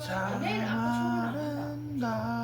참 내일 아까 아름다워라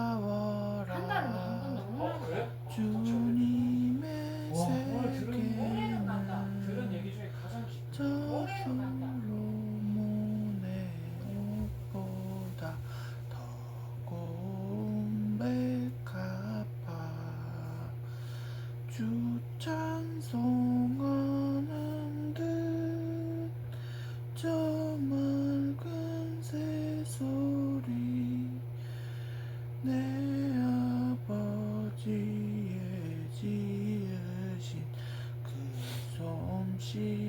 she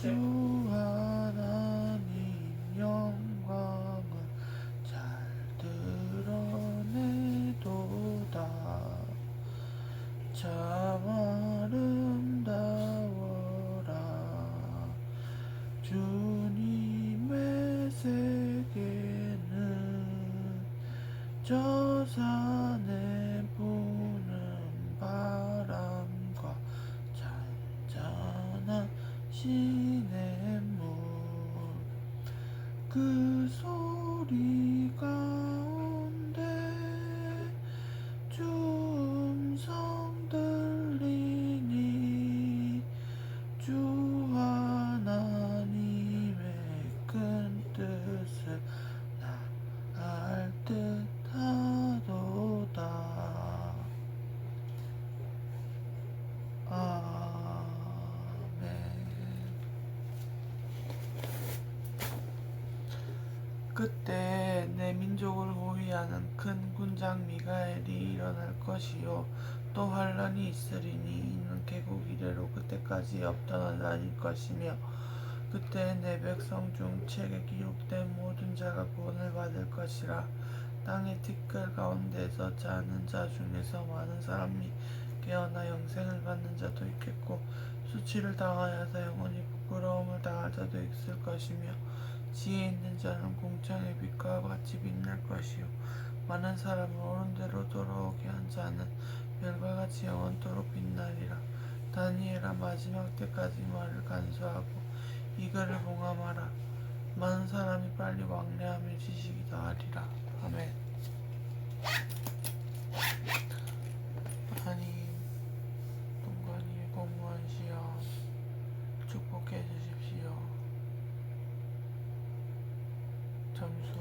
주 하나님 영광을 잘 드러내도다. 참 아름다워라. 주님의 세계는 저 산에 부는 바람과 잔잔한 시 good. 그때 내 민족을 호위하는 큰 군장 미가엘이 일어날 것이요. 또 환란이 있으리니 이는 개국 이래로 그때까지 없던 환란일 것이며 그때 내 백성 중 책에 기록된 모든 자가 구원을 받을 것이라. 땅의 티끌 가운데서 자는 자 중에서 많은 사람이 깨어나 영생을 받는 자도 있겠고 수치를 당하여서 영원히 부끄러움을 당할 자도 있을 것이며 지혜 있는 자는 공창의 빛과 같이 빛날 것이요. 많은 사람을 옳은 대로 돌아오게 한 자는 별과 같이 영원토록 빛나리라. 다니엘아 마지막 때까지 말을 간수하고 이거를 봉함하라. 많은 사람이 빨리 왕래하며 지식이 더하리라. 아멘 하나님 동관이의 공무원 시험 축복해 주십시오 점수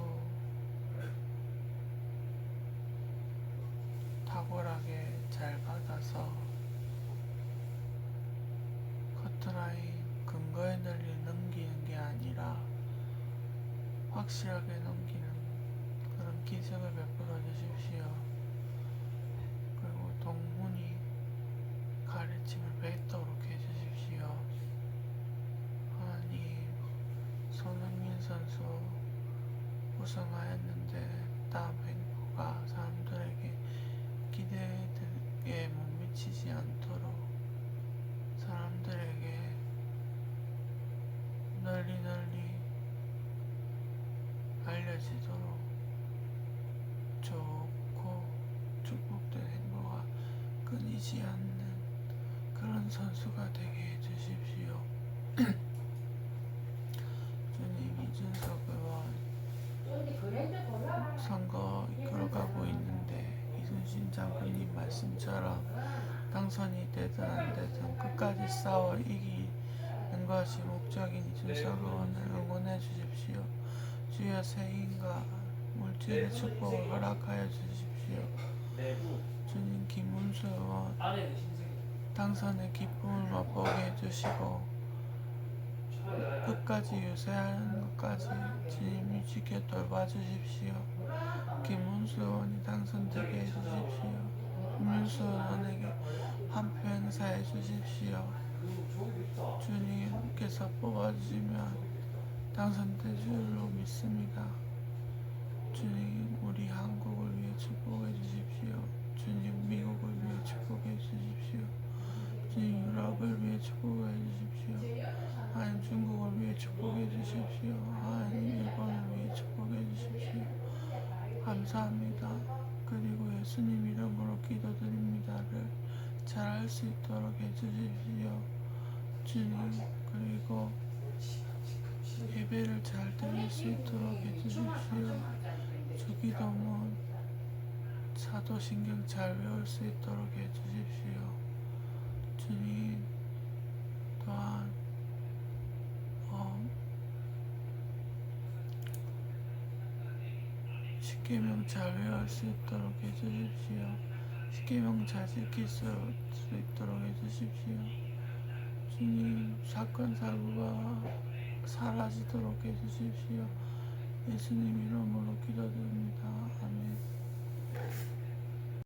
탁월하게 잘 받아서 커트라인 근거에 널리 넘기는 게 아니라 확실하게 넘기는 그런 기적을 베풀어 주십시오. 그리고 동문이 가르침을 뱉도록 해주십시오. 하나님, 손흥민 선수 우승하였는데 다음 행보가 사람들에게 기대에 못 미치지 않도록 사람들에게 널리 널리 알려지도록 좋고 축복된 행보가 끊이지 않는 그런 선수가 되게 해주십시오. 주님 이준석 의원 여기 그랜저 돌아가. 선거 이끌어가고 있는데 이순신 장군님 말씀처럼 당선이 되든 안 되든 끝까지 싸워 이기는 것이 목적인 이준석 의원을 응원해 주십시오. 주여 세인과 물질의 축복을 허락하여 주십시오. 주님 김문수 의원. 당선의 기쁨을 맛보게 해주시고 끝까지 유세하는 것까지 주님이 지켜 돌봐주십시오. 김문수 의원이 당선되게 해주십시오. 김문수 의원에게 한표 행사해 있다. 주님께서 뽑아주시면 당선될 줄로 믿습니다. 주님, 우리 한국을 위해 축복해 주십시오. 주님, 미국을 위해 축복해 주십시오. 주님, 유럽을 위해 축복해 주십시오. 하나님, 중국을 위해 축복해 주십시오. 하나님, 일본을 위해 축복해 주십시오. 감사합니다. 그리고 예수님 이름으로 기도드립니다를 잘 할 수 있도록 해주십시오. 주님, 그리고 예배를 잘 드릴 수 있도록 해주십시오. 주기도문 사도신경 잘 외울 수 있도록 해주십시오. 주님, 또한 어, 십계명 잘 외울 수 있도록 해주십시오. 십계명 잘 지킬 수, 수 있도록 해주십시오. 주님 사건 사고가 사라지도록 해주십시오. 예수님 이름으로 기도드립니다. 아멘.